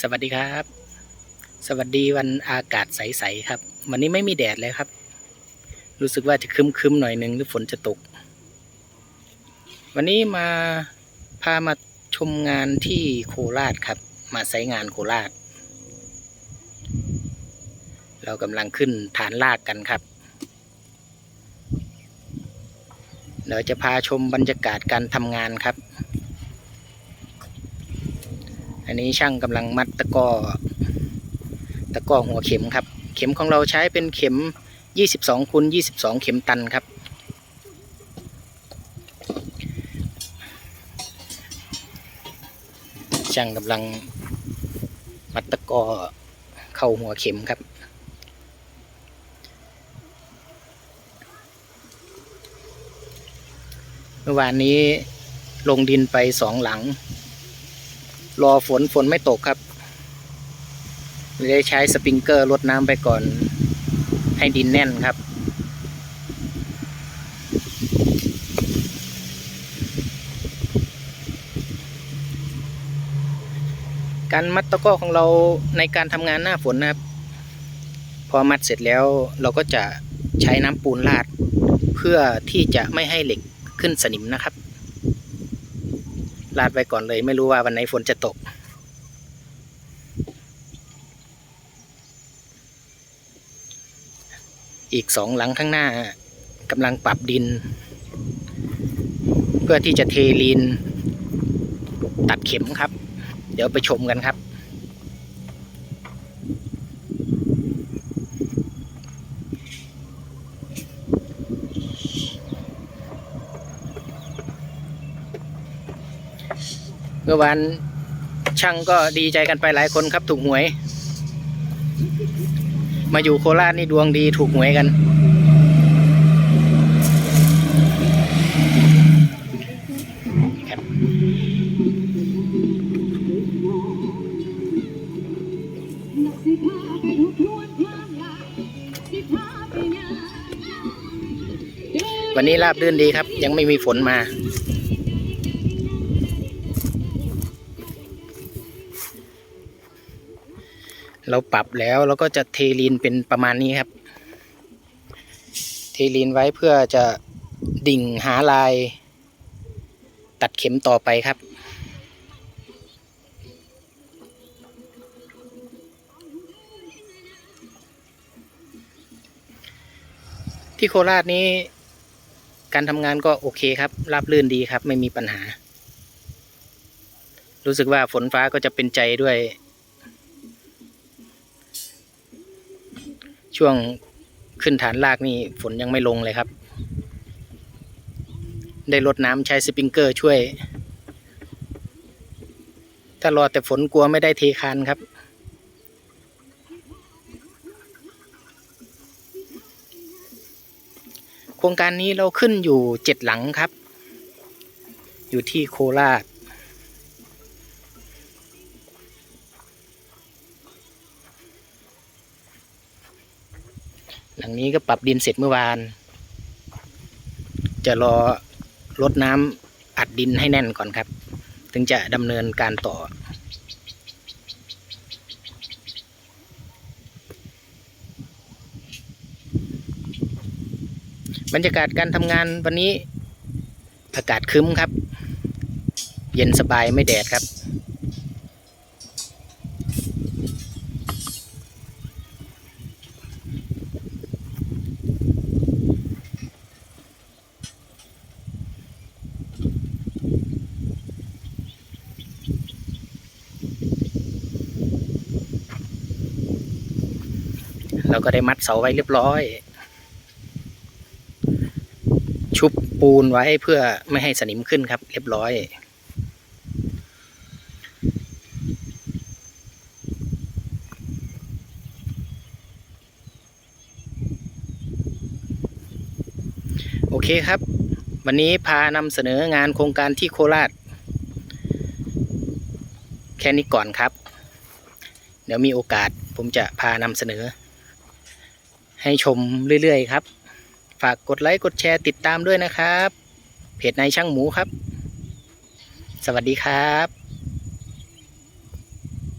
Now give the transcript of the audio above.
สวัสดีครับ สวัสดีวันอากาศใสๆครับ วันนี้ไม่มีแดดเลยครับ รู้สึกว่าจะคึมๆหน่อยหนึ่งหรือฝนจะตก วันนี้มาพามาชมงานที่โคราชครับ มาไซงานโคราช เรากำลังขึ้นฐานลากกันครับเดี๋ยวจะพาชมบรรยากาศการทำงานครับ อันนี้ช่างกำลังมัดตะกร้อตะก้อหัวเข็มครับ เข็มของเราใช้เป็นเข็ม 22คูณ22 เข็มตันครับ ช่างกำลังมัดตะกร้อเข้าหัวเข็มครับเมื่อวานนี้ลงดินไปสองหลัง รอฝนฝนไม่ตกครับเลยได้ใช้สปริงเกอร์ลดน้ำไปก่อน ให้ดินแน่นครับ การมัดตะก้อของเราในการทำงานหน้าฝนนะครับ พอมัดเสร็จแล้วเราก็จะใช้น้ำปูนราด เพื่อที่จะไม่ให้เหล็กขึ้นสนิมนะครับ ลาดไว้ก่อนเลย ไม่รู้ว่าวันไหนฝนจะตก อีกสองหลังข้างหน้ากำลังปรับดิน เพื่อที่จะเทลีน ตัดเข็มครับ เดี๋ยวไปชมกันครับ เมื่อวานช่างก็ดีใจกันไปหลายคนครับถูกหวย มาอยู่โคราชนี่ดวงดีถูกหวยกัน วันนี้ราบรื่นดีครับ ยังไม่มีฝนมา เราปรับแล้วเราก็จะเทลีนเป็นประมาณนี้ครับ เทลีนไว้เพื่อจะดิ่งหาลาย ตัดเข็มต่อไปครับที่โคราชนี้การทำงานก็โอเคครับ ราบรื่นดีครับ ไม่มีปัญหา รู้สึกว่าฝนฟ้าก็จะเป็นใจด้วย ช่วงขึ้นฐานลากนี่ฝนยังไม่ลงเลยครับ ได้ลดน้ำใช้สปริงเกอร์ช่วย ถ้ารอแต่ฝนกลัวไม่ได้เทคานครับ โครงการนี้เราขึ้นอยู่เจ็ดหลังครับ อยู่ที่โคราช หลังนี้ก็ปรับดินเสร็จเมื่อวาน จะรอลดน้ำอัดดินให้แน่นก่อนครับ ถึงจะดำเนินการต่อ บรรยากาศการทำงานวันนี้อากาศคึ้มครับ เย็นสบายไม่แดดครับ เราก็ได้มัดเสาไว้เรียบร้อย ชุบปูนไว้เพื่อไม่ให้สนิมขึ้นครับ เรียบร้อย โอเคครับ วันนี้พานำเสนองานโครงการที่โคราช แค่นี้ก่อนครับ เดี๋ยวมีโอกาสผมจะพานำเสนอ ให้ชมเรื่อยๆครับ ฝากกดไลค์กดแชร์ติดตามด้วยนะครับ เพจนายช่างหมูครับ สวัสดีครับ